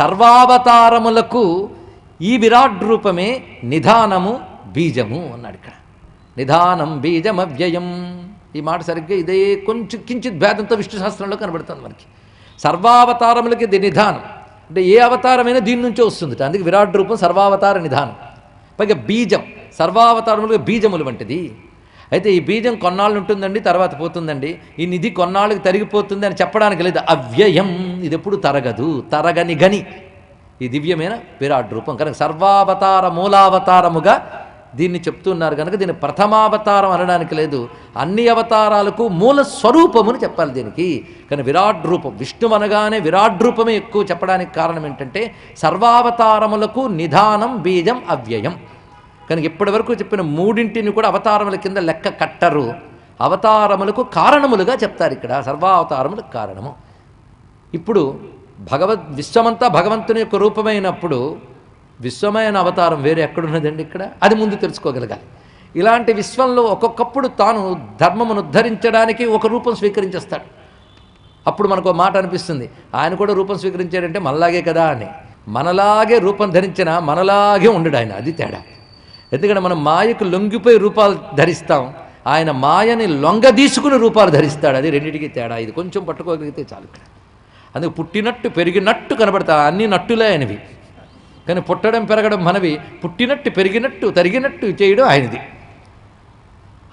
సర్వావతారములకు ఈ విరాట్ రూపమే నిధానము బీజము అన్నాడు ఇక్కడ. నిధానం బీజం అవ్యయం ఈ మాట సరిగ్గా ఇదే కొంచెం కించిత్ భేదంతో విష్ణు శాస్త్రంలో కనబడుతుంది మనకి. సర్వావతారములకి ఇది నిధానం. అంటే ఏ అవతారమైనా దీని నుంచే వస్తుంది అందుకే విరాట్ రూపం సర్వావతార నిధానం. పైగా బీజం సర్వావతారములకు బీజములు వంటిది. అయితే ఈ బీజం కొన్నాళ్ళు ఉంటుందండి తర్వాత పోతుందండి. ఈ నిధి కొన్నాళ్ళకి తరిగిపోతుంది అని చెప్పడానికి లేదు. అవ్యయం. ఇది ఎప్పుడు తరగదు. తరగని గని. ఈ దివ్యమైన విరాట్ రూపం. కనుక సర్వావతార మూలావతారముగా దీన్ని చెప్తున్నారు కనుక దీన్ని ప్రథమావతారం అనడానికి లేదు. అన్ని అవతారాలకు మూల స్వరూపముని చెప్పాలి దీనికి. కానీ విరాట్ రూపం. విష్ణు అనగానే విరాట్ రూపమే ఎక్కువ చెప్పడానికి కారణం ఏంటంటే సర్వావతారములకు నిధానం బీజం అవ్యయం. కనుక ఇప్పటివరకు చెప్పిన మూడింటిని కూడా అవతారముల కింద లెక్క కట్టరు. అవతారములకు కారణములుగా చెప్తారు ఇక్కడ. సర్వావతారములకు కారణము. ఇప్పుడు భగవద్ విశ్వమంతా భగవంతుని యొక్క రూపమైనప్పుడు విశ్వమైన అవతారం వేరే ఎక్కడున్నదండి ఇక్కడ? అది ముందు తెలుసుకోగలగాలి. ఇలాంటి విశ్వంలో ఒక్కొక్కప్పుడు తాను ధర్మమును ఉద్ధరించడానికి ఒక రూపం స్వీకరించేస్తాడు. అప్పుడు మనకు మాట అనిపిస్తుంది. ఆయన కూడా రూపం స్వీకరించాడంటే మనలాగే కదా అని. మనలాగే రూపం ధరించిన మనలాగే ఉండడు ఆయన. అది తేడా. ఎందుకంటే మనం మాయకు లొంగిపోయి రూపాలు ధరిస్తాం. ఆయన మాయని లొంగదీసుకుని రూపాలు ధరిస్తాడు. అది రెండింటికి తేడా. ఇది కొంచెం పట్టుకోగలిగితే చాలు ఇక్కడ. అందుకు పుట్టినట్టు పెరిగినట్టు కనబడతా. అన్ని నట్టులే ఆయనవి. కానీ పుట్టడం పెరగడం మనవి. పుట్టినట్టు పెరిగినట్టు తరిగినట్టు చేయడం ఆయనది.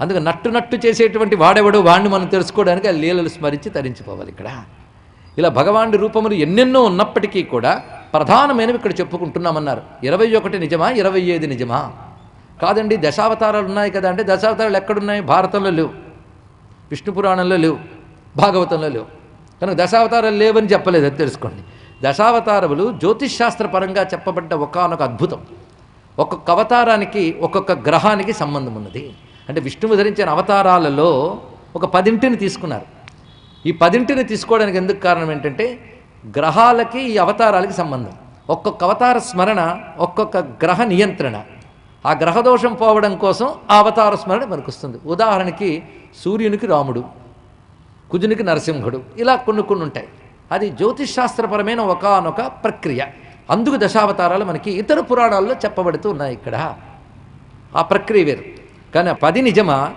అందుకు నట్టు నట్టు చేసేటువంటి వాడెవడు వాడిని మనం తెలుసుకోవడానికి ఆ లీలలు స్మరించి తరించిపోవాలి ఇక్కడ. ఇలా భగవానుడి రూపములు ఎన్నెన్నో ఉన్నప్పటికీ కూడా ప్రధానమైనవి ఇక్కడ చెప్పుకుంటున్నామన్నారు. ఇరవై ఒకటి నిజమా? ఇరవై ఐదు నిజమా? కాదండి దశావతారాలు ఉన్నాయి కదా అంటే దశావతారాలు ఎక్కడున్నాయి? భారతంలో లేవు. విష్ణు పురాణంలో లేవు. భాగవతంలో లేవు. కనుక దశావతారాలు లేవని చెప్పలేదు అది తెలుసుకోండి. దశావతారములు జ్యోతిష్ శాస్త్ర పరంగా చెప్పబడ్డ ఒకానొక అద్భుతం. ఒక్కొక్క అవతారానికి ఒక్కొక్క గ్రహానికి సంబంధం ఉన్నది. అంటే విష్ణువు ధరించిన అవతారాలలో ఒక పదింటిని తీసుకున్నారు. ఈ పదింటిని తీసుకోవడానికి ఎందుకు కారణం ఏంటంటే గ్రహాలకి ఈ అవతారాలకి సంబంధం. ఒక్కొక్క అవతార స్మరణ ఒక్కొక్క గ్రహ నియంత్రణ. ఆ గ్రహదోషం పోవడం కోసం ఆ అవతార స్మరణ మనకు వస్తుంది ఉదాహరణకి సూర్యునికి రాముడు కుజునికి నరసింహుడు ఇలా కొన్ని కొన్ని ఉంటాయి. అది జ్యోతిషాస్త్రపరమైన ఒకానొక ప్రక్రియ. అందుకు దశావతారాలు మనకి ఇతర పురాణాల్లో చెప్పబడుతూ ఉన్నాయి ఇక్కడ. ఆ ప్రక్రియ వేరు. కానీ పది నిజమా?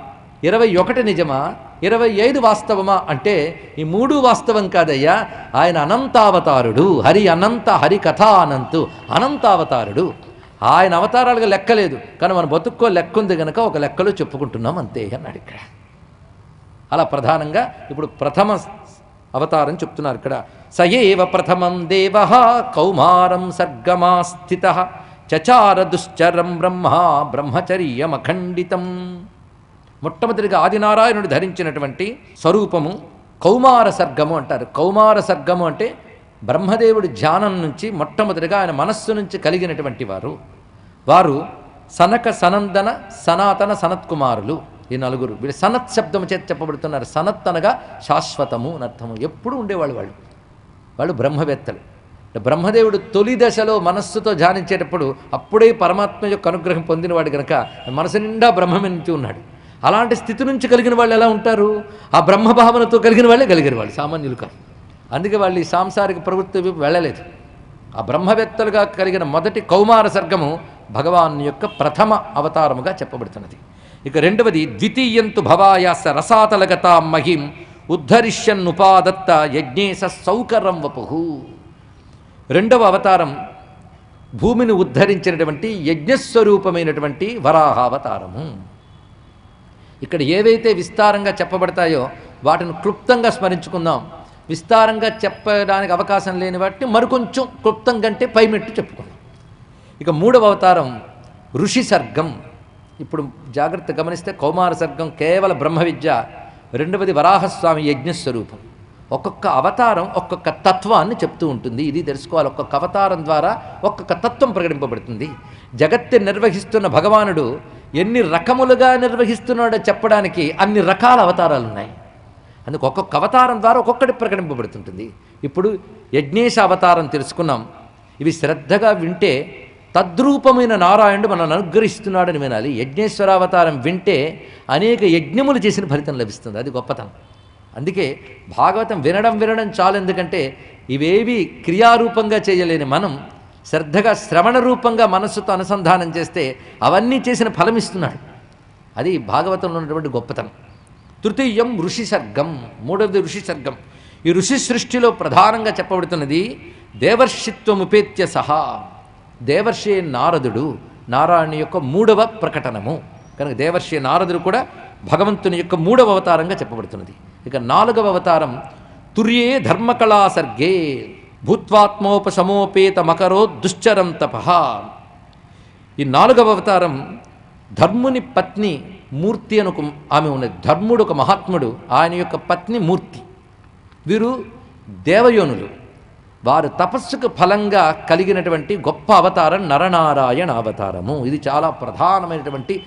ఇరవై ఒకటి నిజమా? ఇరవై ఐదు వాస్తవమా? అంటే ఈ మూడు వాస్తవం కాదయ్యా. ఆయన అనంతావతారుడు. హరి అనంత హరి కథా అనంతు అనంతావతారుడు. ఆయన అవతారాలుగా లెక్కలేదు. కానీ మన బతుక్కో లెక్క ఉంది గనక ఒక లెక్కలో చెప్పుకుంటున్నాం అంతే అన్నాడు ఇక్కడ. అలా ప్రధానంగా ఇప్పుడు ప్రథమ అవతారం చెప్తున్నారు ఇక్కడ. సయేవ ప్రథమం దేవ కౌమారం సర్గమా స్థిత చచార దుశ్చరం బ్రహ్మ బ్రహ్మచర్యమఖండితం. మొట్టమొదటిగా ఆదినారాయణుడు ధరించినటువంటి స్వరూపము కౌమార సర్గము అంటారు. కౌమార సర్గము అంటే బ్రహ్మదేవుడి ధ్యానం నుంచి మొట్టమొదటిగా ఆయన మనస్సు నుంచి కలిగినటువంటి వారు. వారు సనక సనందన సనాతన సనత్కుమారులు. ఈ నలుగురు. వీళ్ళు సనత్ శబ్దము చేత చెప్పబడుతున్నారు. సనత్ అనగా శాశ్వతము అర్థము. ఎప్పుడు ఉండేవాళ్ళు వాళ్ళు. వాళ్ళు బ్రహ్మవేత్తలు. బ్రహ్మదేవుడు తొలి దశలో మనస్సుతో ధ్యానించేటప్పుడు అప్పుడే పరమాత్మ యొక్క అనుగ్రహం పొందినవాడు కనుక మనసు నిండా బ్రహ్మమే నుంచి ఉన్నాడు. అలాంటి స్థితి నుంచి కలిగిన వాళ్ళు ఎలా ఉంటారు? ఆ బ్రహ్మభావనతో కలిగిన వాళ్ళే కలిగిన వాళ్ళు. సామాన్యులు కాదు. అందుకే వాళ్ళు ఈ సాంసారిక ప్రవృత్తి వైపు వెళ్ళలేదు. ఆ బ్రహ్మవేత్తలుగా కలిగిన మొదటి కౌమార సర్గము భగవాన్ యొక్క ప్రథమ అవతారముగా చెప్పబడుతున్నది. ఇక రెండవది ద్వితీయంతు భవాయాస రసాతలగతా మహిం ఉద్ధరిష్యన్నుపాదత్త యజ్ఞేశ సౌకరం వపుహు రెండవ అవతారం భూమిని ఉద్ధరించినటువంటి యజ్ఞస్వరూపమైనటువంటి వరాహావతారము. ఇక్కడ ఏవైతే విస్తారంగా చెప్పబడతాయో వాటిని క్లుప్తంగా స్మరించుకుందాం. విస్తారంగా చెప్పడానికి అవకాశం లేని వాటిని మరికొంచెం క్లుప్తం కంటే పైమెట్టు చెప్పుకున్నాం ఇక మూడవ అవతారం ఋషి సర్గం. ఇప్పుడు జాగ్రత్త గమనిస్తే కౌమార సర్గం కేవల బ్రహ్మ విద్య రెండవది వరాహస్వామి యజ్ఞస్వరూపం. ఒక్కొక్క అవతారం ఒక్కొక్క తత్వాన్ని చెప్తూ ఉంటుంది. ఇది తెలుసుకోవాలి. ఒక్కొక్క అవతారం ద్వారా ఒక్కొక్క తత్వం ప్రకటింపబడుతుంది. జగత్తుని నిర్వహిస్తున్న భగవానుడు ఎన్ని రకములుగా నిర్వహిస్తున్నాడో చెప్పడానికి అన్ని రకాల అవతారాలు ఉన్నాయి అందుకు ఒక్కొక్క అవతారం ద్వారా ఒక్కొక్కటి ప్రకటింపబడుతుంటుంది. ఇప్పుడు యజ్ఞేశ అవతారం తెలుసుకున్నాం. ఇవి శ్రద్ధగా వింటే తద్రూపమైన నారాయణుడు మనల్ని అనుగ్రహిస్తున్నాడని వినాలి. యజ్ఞేశ్వరావతారం వింటే అనేక యజ్ఞములు చేసిన ఫలితం లభిస్తుంది. అది గొప్పతనం. అందుకే భాగవతం వినడం వినడం చాలు. ఎందుకంటే ఇవేవి క్రియారూపంగా చేయలేని మనం శ్రద్ధగా శ్రవణ రూపంగా మనస్సుతో అనుసంధానం చేస్తే అవన్నీ చేసిన ఫలం ఇస్తున్నాడు అది భాగవతంలో ఉన్నటువంటి గొప్పతనం. తృతీయం ఋషి సర్గం మూడవది ఋషి సర్గం. ఈ ఋషి సృష్టిలో ప్రధానంగా చెప్పబడుతున్నది దేవర్షిత్వముపేత్య సహా. దేవర్షి నారదుడు నారాయణ యొక్క మూడవ ప్రకటనము. కనుక దేవర్షి నారదుడు కూడా భగవంతుని యొక్క మూడవ అవతారంగా చెప్పబడుతున్నది. ఇక నాలుగవ అవతారం తుర్యే ధర్మకళా సర్గే భూత్వాత్మోపశమోపేత మకరో దుశ్చరం తపహ ఈ నాలుగవ అవతారం ధర్ముని పత్ని మూర్తి అని ఒక ఆమె ఉన్నది. ధర్ముడు ఒక మహాత్ముడు ఆయన యొక్క పత్ని మూర్తి. వీరు దేవయోనులు. వారు తపస్సుకు ఫలంగా కలిగినటువంటి గొప్ప అవతారం నరనారాయణ అవతారము. ఇది చాలా ప్రధానమైనటువంటి